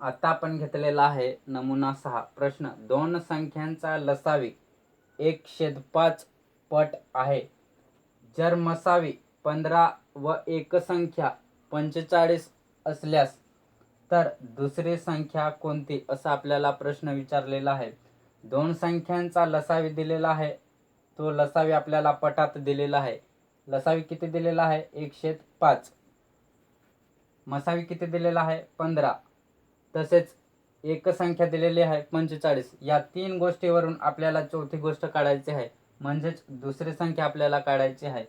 आता आपण घेतलेला आहे नमुना सहा. प्रश्न दोन संख्यांचा लसावी. एक शेद पाच पट आहे. जर मसावी पंधरा व एक संख्या पंचेचाळीस असल्यास तर दुसरी संख्या कोणती? असा आपल्याला प्रश्न विचारलेला आहे. दोन संख्यांचा लसावी दिलेला आहे. तो लसावी आपल्याला पटात दिलेला आहे. लसावी किती दिलेला आहे? एकशे पाच. मसावी किती दिलेला आहे? पंधरा. तसेच एकसंख्या दिलेली आहे पंचेचाळीस. या तीन गोष्टीवरून आपल्याला चौथी गोष्ट काढायची आहे. म्हणजेच दुसरी संख्या आपल्याला काढायची आहे.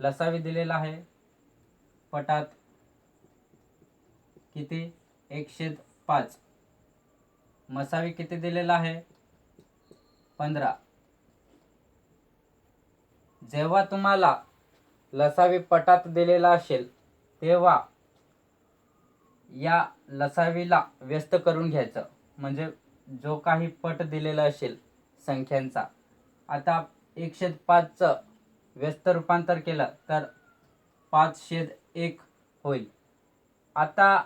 लसावी दिलेला आहे. पटात किती? एकशे पाच. मसावी किती दिलेला आहे? पंधरा. जेव्हा तुम्हाला लसावी पटात दिलेला असेल तेव्हा या लसावीला व्यस्त करून घ्यायचं. म्हणजे जो काही पट दिलेला असेल संख्यांचा. आता एकशे पाचचं व्यस्त रूपांतर केलं तर पाच शेद एक होईल. आता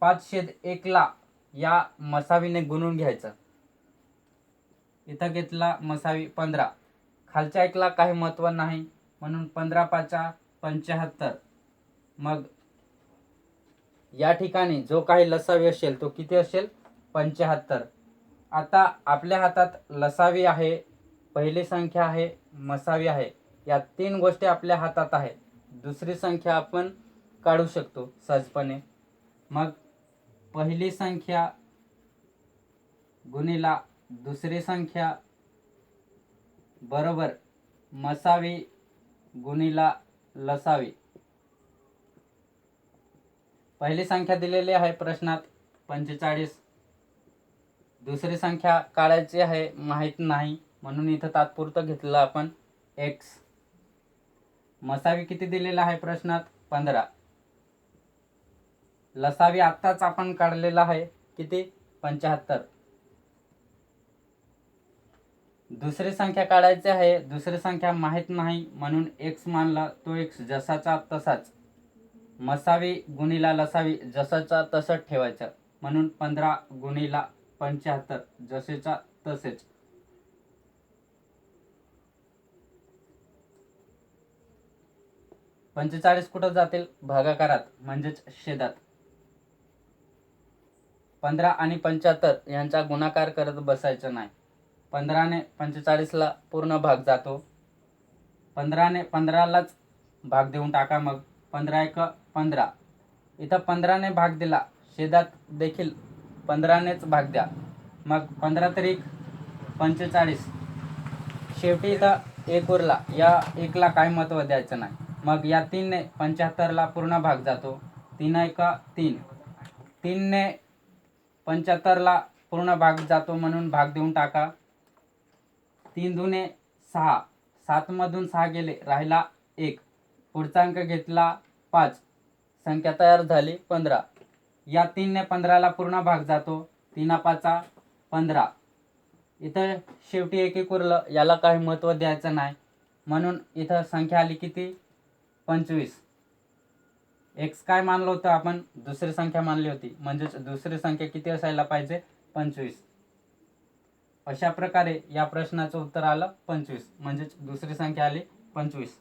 पाच शेद एकला या मसावीने गुणून घ्यायचं. इथं घेतला मसावी पंधरा. खालच्या एकला काही महत्त्व नाही. म्हणून पंधरा पाचा पंच्याहत्तर मग या ठिकाणी जो काही लसावी असेल तो किती असेल? पंच्याहत्तर. आता आपल्या हातात लसावी आहे पहिली संख्या आहे मसावी आहे. या तीन गोष्टी आपल्या हातात आहे दुसरी संख्या आपण काढू शकतो सहजपणे. मग पहिली संख्या गुणिला दुसरी संख्या बरोबर मसावी गुणिला लसावी. पहिली संख्या दिलेली आहे प्रश्नात पंचेचाळीस. दुसरी संख्या काढायची आहे माहीत नाही. म्हणून इथं तात्पुरतं घेतलं आपण एक्स मसावी किती दिलेला आहे प्रश्नात? पंधरा. लसावी आत्ताच आपण काढलेला आहे किती? पंच्याहत्तर. दुसरी संख्या काढायची आहे दुसरी संख्या माहीत नाही. म्हणून एक्स मानला तो एक्स जसाचा तसाच. मसावी गुणीला लसावी जसाचा तसंच ठेवायचं. म्हणून पंधरा गुणीला पंच्याहत्तर जसेचा तसेच. पंचेचाळीस कुठं जातील? भागाकारात म्हणजेच शेदात पंधरा आणि पंच्याहत्तर यांचा गुणाकार करत बसायचं नाही. पंधराने पंचेचाळीसला पूर्ण भाग जातो. पंधराने पंधरालाच भाग देऊन टाका मग. पंधरा एक पंधरा. इथं पंधराने भाग दिला. शेदात देखील पंधरानेच भाग द्या. मग पंधरा तरी पंचेचाळीस. शेवटी इथं एक उरला. या एकला काय महत्त्व द्यायचं नाही. मग या तीनने पंच्याहत्तरला पूर्ण भाग जातो. तीन एक तीन. तीनने पंच्याहत्तरला पूर्ण भाग जातो म्हणून भाग देऊन टाका. तीन दुने सहा. सातमधून सहा गेले. राहिला एक. पुढचा अंक घेतला पाच. संख्या तयार झाली पंधरा. या तीनने पंधराला पूर्ण भाग जातो. तीना पाचा पंधरा. इथं शेवटी एक एक उरलं. याला काही महत्त्व द्यायचं नाही. म्हणून इथं संख्या आली किती? पंचवीस. एक्स काय मानलं होतं? आपण दुसरी संख्या मानली होती. म्हणजेच दुसरी संख्या किती असायला पाहिजे? पंचवीस. अशा प्रकारे या प्रश्नाचं उत्तर आलं पंचवीस. म्हणजेच दुसरी संख्या आली पंचवीस.